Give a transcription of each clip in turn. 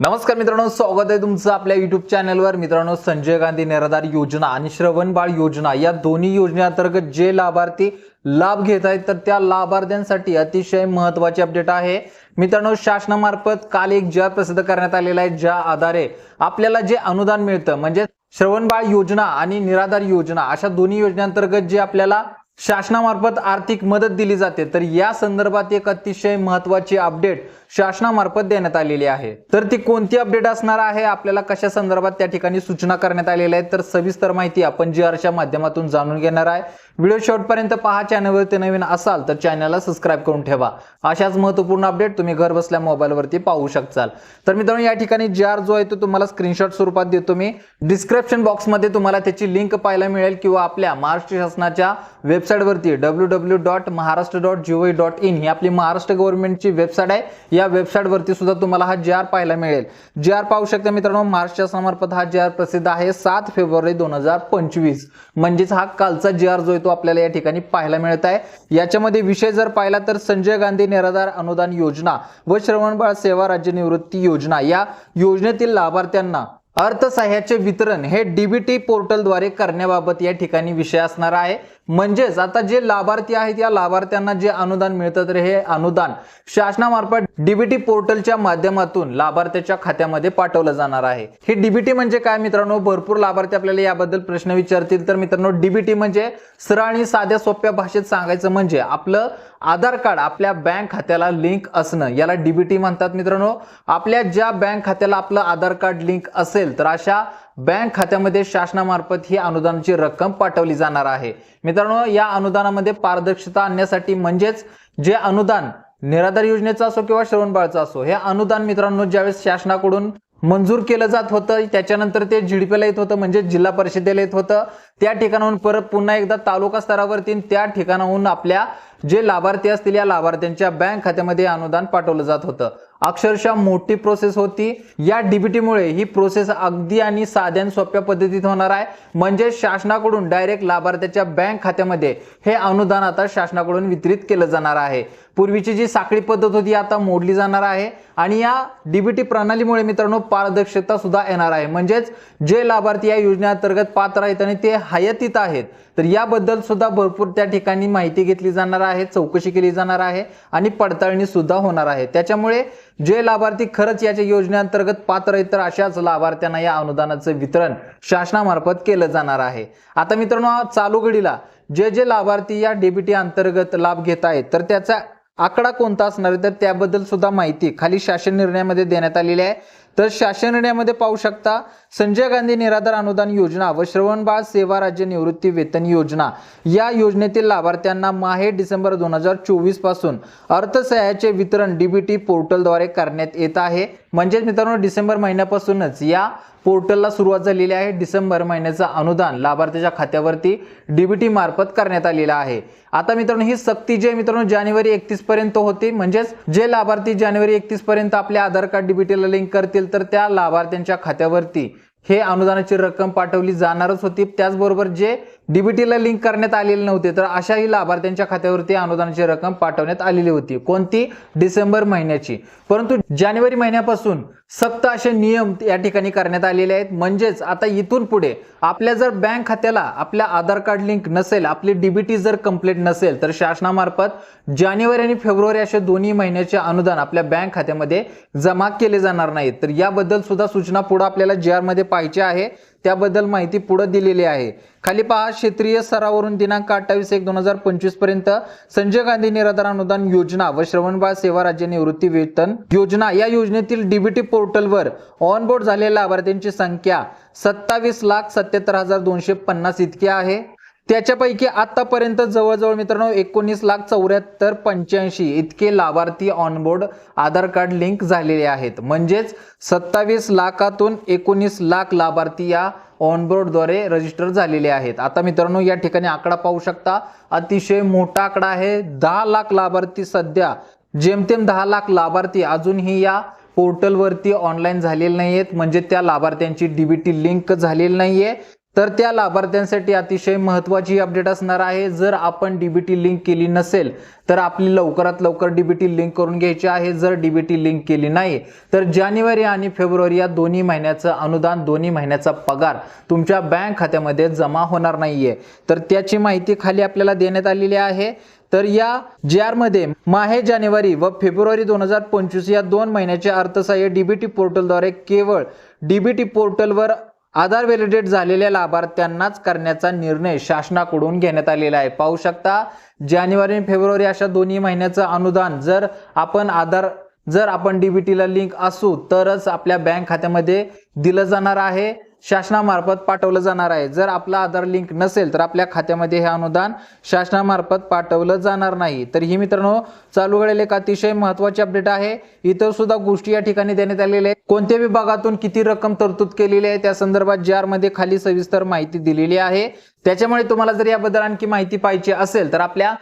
नमस्कार मित्रांनो स्वागत आहे तुमचं आपल्या युट्यूब चॅनलवर मित्रांनो संजय गांधी निराधार योजना आणि श्रवण बाळ योजना या दोन्ही योजनेअंतर्गत जे लाभार्थी लाभ घेत आहेत तर त्या लाभार्थ्यांसाठी अतिशय महत्वाची अपडेट आहे. मित्रांनो शासनामार्फत काल एक जाहीर प्रसिद्ध करण्यात आलेला आहे ज्या आधारे आपल्याला जे अनुदान मिळतं म्हणजे श्रवण बाळ योजना आणि निराधार योजना अशा दोन्ही योजनेअंतर्गत जे आपल्याला शासनामार्फत आर्थिक मदत दिली जाते. तर या संदर्भात एक अतिशय महत्वाची अपडेट शासनामार्फत देण्यात आलेली आहे. तर ती कोणती अपडेट असणार आहे? आपल्याला कशा संदर्भात त्या ठिकाणी सूचना करण्यात आलेल्या आहेत? तर सविस्तर माहिती आपण जी आरच्या माध्यमातून जाणून घेणार आहे. व्हिडिओ शॉर्टपर्यंत पहा चॅनलवरती नवीन असाल तर चॅनलला सबस्क्राईब करून ठेवा. अशाच महत्त्वपूर्ण अपडेट तुम्ही घर बसल्या मोबाईलवरती पाहू शकताल तर मित्रांनो या ठिकाणी जे आर जो आहे तो तुम्हाला स्क्रीनशॉट स्वरूपात देतो मी. डिस्क्रिप्शन बॉक्समध्ये तुम्हाला त्याची लिंक पाहायला मिळेल किंवा आपल्या महाराष्ट्र शासनाच्या वेबसाईटवरती W W dot Maharashtra dot G O dot in ही आपली महाराष्ट्र गव्हर्नमेंटची वेबसाईट आहे. या वेबसाईटवरती सुद्धा तुम्हाला हा जे आर पाहायला मिळेल. जे आर पाहू शकता मित्रांनो महाराष्ट्र शासनामार्फत हा जे आर प्रसिद्ध आहे सात फेब्रुवारी दोन हजार पंचवीस. म्हणजेच हा कालचा जी आर जो आहे तो आपल्याला या ठिकाणी पाहायला मिळत आहे. याच्यामध्ये विषय जर पाहिला तर संजय गांधी निराधार अनुदान योजना व श्रवणबाळ सेवा राज्य निवृत्ती योजना या योजनेतील लाभार्थ्यांना अर्थसहाय्याचे वितरण हे डीबीटी पोर्टलद्वारे करण्याबाबत या ठिकाणी विषय असणार आहे. म्हणजेच आता जे लाभार्थी आहेत या लाभार्थ्यांना जे अनुदान मिळतं तर हे अनुदान शासनामार्फत डीबीटी पोर्टलच्या माध्यमातून लाभार्थ्याच्या खात्यामध्ये पाठवलं जाणार आहे. हे डीबीटी म्हणजे काय मित्रांनो? भरपूर लाभार्थी आपल्याला याबद्दल प्रश्न विचारतील. तर मित्रांनो डीबीटी म्हणजे सरळ आणि साध्या सोप्या भाषेत सांगायचं म्हणजे आपलं आधार कार्ड आपल्या बँक खात्याला लिंक असणं. याला डीबीटी म्हणतात मित्रांनो. आपल्या ज्या बँक खात्याला आपलं आधार कार्ड लिंक असेल तर अशा बँक खात्यामध्ये शासनामार्फत ही अनुदानाची रक्कम पाठवली जाणार आहे. मित्रांनो या अनुदानामध्ये पारदर्शकता आणण्यासाठी म्हणजेच जे अनुदान निराधार योजनेचं असो किंवा श्रवणबाळचं असो हे अनुदान मित्रांनो ज्यावेळेस शासनाकडून मंजूर केलं जात होतं त्याच्यानंतर ते जीडीपीला येत होतं म्हणजे जिल्हा परिषदेला येत होतं. त्या ठिकाणाहून परत पुन्हा एकदा तालुका स्तरावरती त्या ठिकाणाहून आपल्या जे लाभार्थी असतील या लाभार्थ्यांच्या बँक खात्यामध्ये अनुदान पाठवलं जात होतं. अक्षरशः मोठी प्रोसेस होती. या डीबीटीमुळे ही प्रोसेस अगदी आणि साध्या आणि सोप्या पद्धतीत होणार आहे. म्हणजे शासनाकडून डायरेक्ट लाभार्थ्याच्या बँक खात्यामध्ये हे अनुदान आता शासनाकडून वितरित केलं जाणार आहे. पूर्वीची जी साखळी पद्धत होती आता मोडली जाणार आहे. आणि या डीबीटी प्रणालीमुळे मित्रांनो पारदर्शकता सुद्धा येणार आहे. म्हणजेच जे लाभार्थी या योजनेअंतर्गत पात्र आहेत आणि ते हयातीत आहेत तर याबद्दल सुद्धा भरपूर त्या ठिकाणी माहिती घेतली जाणार आहे चौकशी केली जाणार आहे आणि पडताळणी सुद्धा होणार आहे. त्याच्यामुळे जे लाभार्थी खरंच याच्या योजनेअंतर्गत पात्र आहेत तर अशाच लाभार्थ्यांना या अनुदानाचं वितरण शासनामार्फत केलं जाणार आहे. आता मित्रांनो चालू घडीला जे जे लाभार्थी या डीबीटी अंतर्गत लाभ घेत आहेत तर त्याचा आकडा कोणता असणार आहे तर त्याबद्दल सुद्धा माहिती खाली शासन निर्णयामध्ये देण्यात आलेली आहे. तर शासन निर्णयामध्ये पाहू शकता संजय गांधी निराधार अनुदान योजना व श्रवणबाळ सेवा राज्य निवृत्ती वेतन योजना या योजनेतील लाभार्थ्यांना माहे डिसेंबर दोन हजार चोवीसपासून अर्थसहाय्याचे वितरण डीबीटी पोर्टलद्वारे करण्यात येत आहे. म्हणजेच मित्रांनो डिसेंबर महिन्यापासूनच या पोर्टलला सुरुवात झालेली आहे. डिसेंबर महिन्याचं अनुदान लाभार्थ्याच्या खात्यावरती डीबीटी मार्फत करण्यात आलेलं आहे. आता मित्रांनो ही सक्ती जी आहे मित्रांनो जानेवारी एकतीस पर्यंत होती. म्हणजेच जे लाभार्थी जानेवारी एकतीस पर्यंत आपले आधार कार्ड डीबीटीला लिंक करतील तर त्या लाभार्थ्यांच्या खात्यावरती हे अनुदानाची रक्कम पाठवली जाणारच होती. त्याचबरोबर जे डीबीटीला लिंक करण्यात आलेले नव्हते तर अशाही लाभार्थ्यांच्या खात्यावरती अनुदानाची रक्कम पाठवण्यात आलेली होती. कोणती? डिसेंबर महिन्याची. परंतु जानेवारी महिन्यापासून सक्त असे नियम या ठिकाणी करण्यात आलेले आहेत. म्हणजेच आता इथून पुढे आपल्या जर बँक खात्याला आपल्या आधार कार्ड लिंक नसेल आपली डीबीटी जर कंप्लीट नसेल तर शासनामार्फत जानेवारी आणि फेब्रुवारी असे दोन्ही महिन्याचे अनुदान आपल्या बँक खात्यामध्ये जमा केले जाणार नाहीत. तर याबद्दल सुद्धा सूचना पुढे आपल्याला जे आरमध्ये पाहिजे आहे. त्याबद्दल माहिती पुढे दिलेली आहे. खाली पहा क्षेत्रीय स्तरावरून दिनांक अठ्ठावीस एक दोन हजार पंचवीसपर्यंत संजय गांधी निराधार अनुदान योजना व श्रवणबाळ सेवा राज्य निवृत्ती वेतन योजना या योजनेतील डीबीटी पोर्टलवर ऑनबोर्ड झालेल्या लाभार्थ्यांची संख्या सत्तावीस लाख सत्याहत्तर हजार दोनशे पन्नास इतकी आहे. त्याच्यापैकी आतापर्यंत जवळजवळ मित्रांनो एकोणीस लाख चौऱ्याहत्तर पंच्याऐंशी इतके लाभार्थी ऑनबोर्ड आधार कार्ड लिंक झालेले आहेत. म्हणजेच सत्तावीस लाखातून एकोणीस लाख लाभार्थी या ऑनबोर्डद्वारे रजिस्टर झालेले आहेत. आता मित्रांनो या ठिकाणी आकडा पाहू शकता अतिशय मोठा आकडा आहे. दहा लाख लाभार्थी सध्या जेमतेम दहा लाख लाभार्थी अजूनही या पोर्टलवरती ऑनलाईन झालेले नाही आहेत म्हणजे त्या लाभार्थ्यांची डीबीटी लिंक झालेली नाही आहे तर त्या लाभार्थ्यांसाठी अतिशय महत्त्वाची अपडेट असणार आहे. जर आपण डीबीटी लिंक केली नसेल तर आपली लवकरात लवकर डीबीटी लिंक करून घ्यायची आहे. जर डीबीटी लिंक केली नाही तर जानेवारी आणि फेब्रुवारी या दोन्ही महिन्याचं अनुदान दोन्ही महिन्याचा पगार तुमच्या बँक खात्यामध्ये जमा होणार नाहीये. तर त्याची माहिती खाली आपल्याला देण्यात आलेली आहे. तर या जी आरमध्ये माहे जानेवारी व फेब्रुवारी दोन हजार पंचवीस या दोन महिन्याचे अर्थसहाय्य डीबीटी पोर्टलद्वारे केवळ डीबीटी पोर्टलवर आधार व्हॅलिडेट झालेल्या लाभार्थ्यांनाच करण्याचा निर्णय शासनाकडून घेण्यात आलेला आहे. पाहू शकता जानेवारी आणि फेब्रुवारी अशा दोन्ही महिन्याचं अनुदान जर आपण आधार जर आपण डीबीटीला लिंक असू तरच आपल्या बँक खात्यामध्ये दिलं जाणार आहे. शासनामार्फत पाठवलं जाणार आहे. जर आपला आधार लिंक नसेल तर आपल्या खात्यामध्ये हे अनुदान शासनामार्फत पाठवलं जाणार नाही. तर ही मित्रांनो चालू घडेल एक अतिशय महत्वाची अपडेट आहे. इतर सुद्धा गोष्टी या ठिकाणी देण्यात आलेल्या आहेत. कोणत्या विभागातून किती रक्कम तरतूद केलेली आहे त्या संदर्भात जी मध्ये खाली सविस्तर माहिती दिलेली आहे. त्याच्यामुळे तुम्हाला जर याबद्दल आणखी माहिती पाहिजे असेल तर आपल्या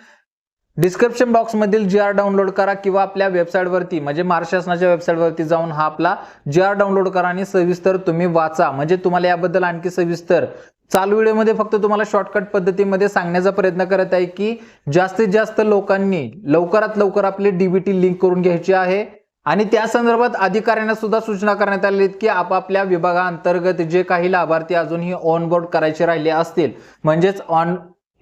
डिस्क्रिप्शन बॉक्स मधील जी आर डाउनलोड करा किंवा आपल्या वेबसाईटवरती म्हणजे महाराष्ट्र शासनाच्या वेबसाईटवरती जाऊन हा आपला जी आर डाउनलोड करा आणि सविस्तर तुम्ही वाचा. म्हणजे तुम्हाला याबद्दल आणखी सविस्तर चालू व्हिडिओमध्ये फक्त तुम्हाला शॉर्टकट पद्धतीमध्ये सांगण्याचा प्रयत्न करत आहे की जास्तीत जास्त लोकांनी लवकरात लवकर आपली डीबीटी लिंक करून घ्यायची आहे. आणि त्या संदर्भात अधिकाऱ्यांना सुद्धा सूचना करण्यात आली की आपापल्या विभागाअंतर्गत जे काही लाभार्थी अजूनही ऑन बोर्ड करायचे राहिले असतील म्हणजेच ऑन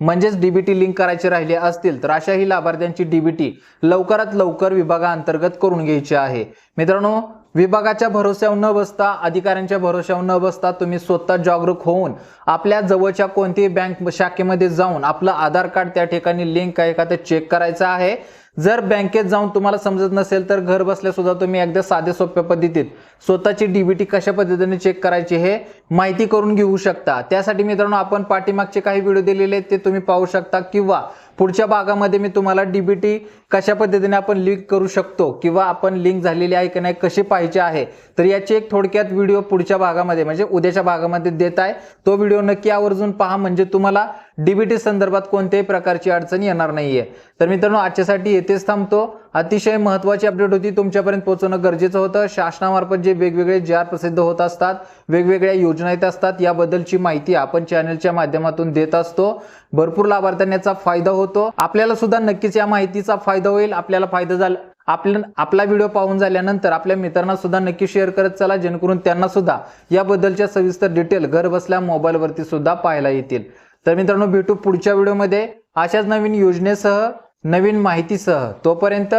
म्हणजेच डीबीटी लिंक करायचे राहिले असतील तर अशाही लाभार्थ्यांची डीबीटी लवकरात लवकर विभागाअंतर्गत करून घ्यायची आहे. मित्रांनो विभागाच्या भरोश्यावर न बसता अधिकाऱ्यांच्या भरोश्यावर न बसता तुम्ही स्वतः जागरूक होऊन आपल्या जवळच्या कोणत्याही बँक शाखेमध्ये जाऊन आपलं आधार कार्ड त्या ठिकाणी लिंक आहे का ते चेक करायचं आहे. जर बँकेत जाऊन तुम्हाला समजत नसेल तर घर बसल्या सुद्धा तुम्ही एकदा साध्या सोप्या पद्धतीत स्वतःची डीबीटी कशा पद्धतीने चेक करायची हे माहिती करून घेऊ शकता. त्यासाठी मित्रांनो आपण पाठीमागचे काही व्हिडिओ दिलेले आहेत ते तुम्ही पाहू शकता किंवा पुढच्या भागामध्ये मी तुम्हाला डीबीटी कशा पद्धतीने आपण लिंक करू शकतो किंवा आपण लिंक झालेली आहे की नाही कशी पाहिजे आहे तर याची एक थोडक्यात व्हिडिओ पुढच्या भागामध्ये म्हणजे उद्याच्या भागामध्ये देत आहे. तो व्हिडिओ नक्की आवर्जून पहा म्हणजे तुम्हाला डीबीटी संदर्भात कोणत्याही प्रकारची अडचण येणार नाहीये. तर मित्रांनो आजच्यासाठी येथेच थांबतो. अतिशय महत्वाची अपडेट होती. तुमच्यापर्यंत पोहोचवणं गरजेचं होतं. शासनामार्फत जे वेगवेगळे जार प्रसिद्ध होत असतात वेगवेगळ्या योजना येत असतात याबद्दलची माहिती आपण चॅनलच्या माध्यमातून देत असतो. भरपूर लाभार्थ्यांना याचा फायदा होतो. आपल्याला सुद्धा नक्कीच या माहितीचा फायदा होईल. आपल्याला फायदा झाला आपल्या आपला व्हिडिओ पाहून झाल्यानंतर आपल्या मित्रांना सुद्धा नक्की शेअर करत चला. जेणेकरून त्यांना सुद्धा याबद्दलच्या सविस्तर डिटेल घर बसल्या मोबाईलवरती सुद्धा पाहायला येतील. तर मित्रांनो भेटू पुढच्या व्हिडिओमध्ये अशाच नवीन योजनेसह नवीन माहितीसह. तोपर्यंत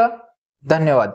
धन्यवाद.